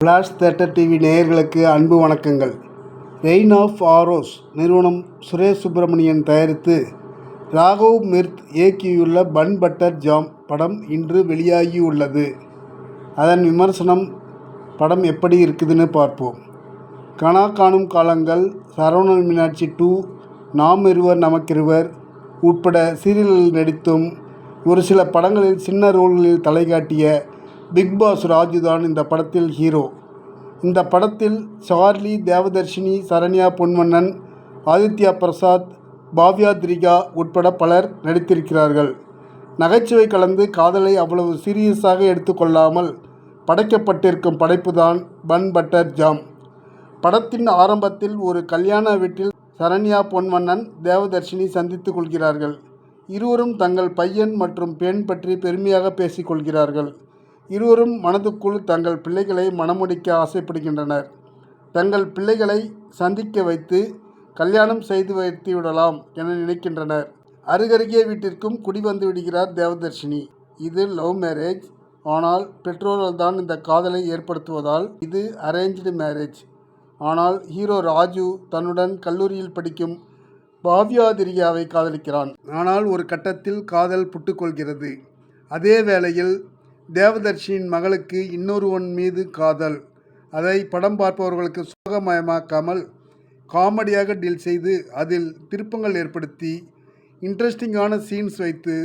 Flash theatre TV நேயர்களுக்கு அன்பு வணக்கங்கள். ரெயின் ஆஃப் ஆரோஸ் நிறுவனம் சுரேஷ் சுப்பிரமணியன் தயாரித்து ராகவ் மிர்த் இயக்கியுள்ள பன் பட்டர் ஜாம் படம் இன்று வெளியாகியுள்ளது. அதன் விமர்சனம் படம் எப்படி இருக்குதுன்னு பார்ப்போம். கனா காணும் காலங்கள் சரவணன் மீனாட்சி டூ நாம் இருவர் நமக்கிருவர் உட்பட சீரியல்களில் நடித்தும் ஒரு சில படங்களில் சின்ன ரோல்களில் தலைகாட்டிய பிக் பாஸ் ராஜு தான் இந்த படத்தில் ஹீரோ. இந்த படத்தில் சார்லி தேவதர்ஷினி சரண்யா பொன்மன்னன் ஆதித்யா பிரசாத் பாவ்யா திரிகா உட்பட பலர் நடித்திருக்கிறார்கள். நகைச்சுவை கலந்து காதலை அவ்வளவு சீரியஸாக எடுத்துக்கொள்ளாமல் படைக்கப்பட்டிருக்கும் படைப்பு தான் பன் பட்டர் ஜாம். படத்தின் ஆரம்பத்தில் ஒரு கல்யாண வீட்டில் சரண்யா பொன்மன்னன் தேவதர்ஷினி சந்தித்துக் கொள்கிறார்கள். இருவரும் தங்கள் பையன் மற்றும் பெண் பற்றி பெருமையாக பேசிக்கொள்கிறார்கள் இருவரும் மனதுக்குள் தங்கள் பிள்ளைகளை மணமுடிக்க ஆசைப்படுகின்றனர். தங்கள் பிள்ளைகளை சந்திக்க வைத்து கல்யாணம் செய்து வைத்து விடலாம் என நினைக்கின்றனர். அருகருகே வீட்டிற்கும் குடி வந்து விடுகிறார் தேவதர்ஷினி. இது லவ் மேரேஜ். ஆனால் பெற்றோர்கள் தான் இந்த காதலை ஏற்படுத்துவதால் இது அரேஞ்சு மேரேஜ். ஆனால் ஹீரோ ராஜு தன்னுடன் கல்லூரியில் படிக்கும் பாவ்யாதிரியாவை காதலிக்கிறான். ஆனால் ஒரு கட்டத்தில் காதல் புட்டுக்கொள்கிறது. அதே வேளையில் தேவதர்ஷியின் மகளுக்கு இன்னொருவன் மீது காதல். அதை படம் பார்ப்பவர்களுக்கு சுகமயமாக்காமல் காமெடியாக டீல் செய்து அதில் திருப்பங்கள் ஏற்படுத்தி இன்ட்ரெஸ்டிங்கான சீன்ஸ் வைத்து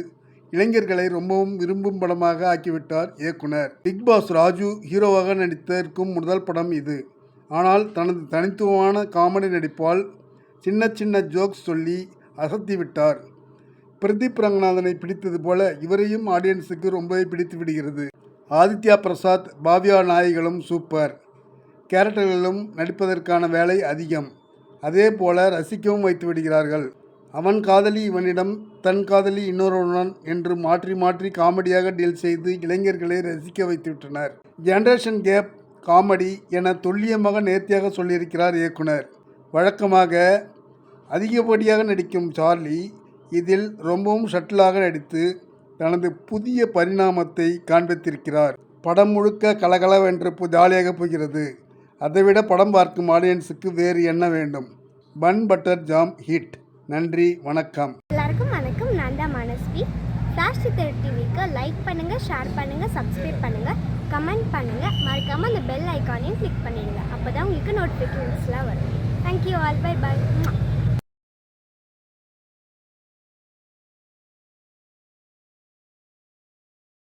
இளைஞர்களை ரொம்பவும் விரும்பும் படமாக ஆக்கிவிட்டார் இயக்குனர். பிக் பாஸ் ராஜு ஹீரோவாக நடித்திருக்கும் முதல் படம் இது. ஆனால் தனது தனித்துவமான காமெடி நடிப்பால் சின்ன சின்ன ஜோக்ஸ் சொல்லி அசத்திவிட்டார். பிரதீப் ரங்கநாதனை பிடித்தது போல இவரையும் ஆடியன்ஸுக்கு ரொம்பவே பிடித்து விடுகிறது. ஆதித்யா பிரசாத் பாவ்யா நாயகிகளும் சூப்பர். கேரக்டர்களிலும் நடிப்பதற்கான வேலை அதிகம். அதே போல ரசிக்கவும் வைத்து விடுகிறார்கள். அவன் காதலி இவனிடம் தன் காதலி இன்னொருவனுடன் என்று மாற்றி மாற்றி காமெடியாக டீல் செய்து இளைஞர்களை ரசிக்க வைத்துவிட்டனர் ஜென்ரேஷன் கேப் காமெடி என துல்லியமாக நேர்த்தியாக சொல்லியிருக்கிறார் இயக்குனர். வழக்கமாக அதிகப்படியாக நடிக்கும் சார்லி இதில் ரொம்பவும் ஷட்டிலாக நடித்து தனது புதிய பரிணாமத்தை காண்பித்திருக்கிறார். படம் முழுக்க கலகலவென்று பு- ஜாலியாக போகிறது. அதைவிட படம் பார்க்கும் ஆடியன்ஸுக்கு வேறு என்ன வேண்டும்? Bun butter jam hit. நன்றி வணக்கம். எல்லாருக்கும் வணக்கம். நான் தான் மனஸ்வி. ஃப்ளாஷ் சித்தர் டிவிக்கு லைக் பண்ணுங்கள் ஷேர் பண்ணுங்கள் சப்ஸ்கிரைப் பண்ணுங்கள் கமெண்ட் பண்ணுங்கள் மறக்காமல் அந்த பெல் ஐக்கானையும் கிளிக் பண்ணிடுங்க. அப்போ தான் உங்களுக்கு நோட்டிஃபிகேஷன்ஸ்லாம் வரும். Thank you all by by